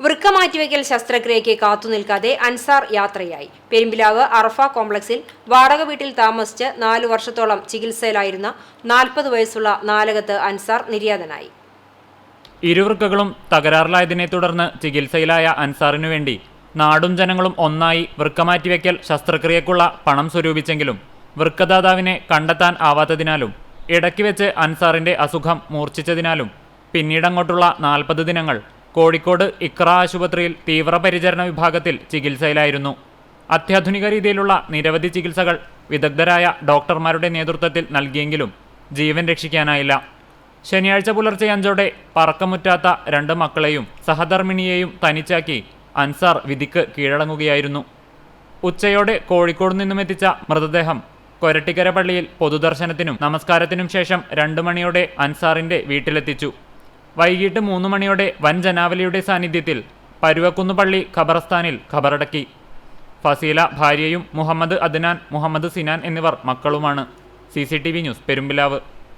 വൃക്ക മാറ്റിവെക്കൽ ശസ്ത്രക്രിയയ്ക്ക് കാത്തുനിൽക്കാതെ അൻസാർ യാത്രയായി. പെരുമ്പിലാവ് അറഫ കോംപ്ലക്സിൽ വാടക വീട്ടിൽ താമസിച്ച് നാലു വർഷത്തോളം ചികിത്സയിലായിരുന്ന നാൽപ്പത് വയസ്സുള്ള നാലകത്ത് അൻസാർ നിര്യാതനായി. ഇരുവൃക്കകളും തകരാറിലായതിനെ തുടർന്ന് ചികിത്സയിലായ അൻസാറിനു വേണ്ടി നാടും ജനങ്ങളും ഒന്നായി വൃക്ക മാറ്റിവെക്കൽ ശസ്ത്രക്രിയക്കുള്ള പണം സ്വരൂപിച്ചെങ്കിലും വൃക്കദാതാവിനെ കണ്ടെത്താൻ ആവാത്തതിനാലും ഇടയ്ക്ക് വെച്ച് അൻസാറിന്റെ അസുഖം മൂർച്ഛിച്ചതിനാലും പിന്നീടങ്ങോട്ടുള്ള നാൽപ്പത് ദിനങ്ങൾ കോഴിക്കോട് ഇക്ര ആശുപത്രിയിൽ തീവ്രപരിചരണ വിഭാഗത്തിൽ ചികിത്സയിലായിരുന്നു. അത്യാധുനിക രീതിയിലുള്ള നിരവധി ചികിത്സകൾ വിദഗ്ധരായ ഡോക്ടർമാരുടെ നേതൃത്വത്തിൽ നൽകിയെങ്കിലും ജീവൻ രക്ഷിക്കാനായില്ല. ശനിയാഴ്ച പുലർച്ചെ അഞ്ചോടെ പറക്കമുറ്റാത്ത രണ്ട് മക്കളെയും സഹധർമ്മിണിയെയും തനിച്ചാക്കി അൻസാർ വിധിക്ക് കീഴടങ്ങുകയായിരുന്നു. ഉച്ചയോടെ കോഴിക്കോട് നിന്നും എത്തിച്ച മൃതദേഹം കൊരട്ടിക്കര പള്ളിയിൽ പൊതുദർശനത്തിനും നമസ്കാരത്തിനും ശേഷം രണ്ടു മണിയോടെ അൻസാറിന്റെ വീട്ടിലെത്തിച്ചു. വൈകിട്ട് മൂന്ന് മണിയോടെ വൻ ജനാവലിയുടെ സാന്നിധ്യത്തിൽ പരുവക്കുന്ന് പള്ളി ഖബറസ്ഥാനിൽ ഖബറടക്കി. ഫസീല ഭാര്യയും മുഹമ്മദ് അദ്നാൻ മുഹമ്മദ് സിനാൻ എന്നിവർ മക്കളുമാണ്. C news Perumbilavu.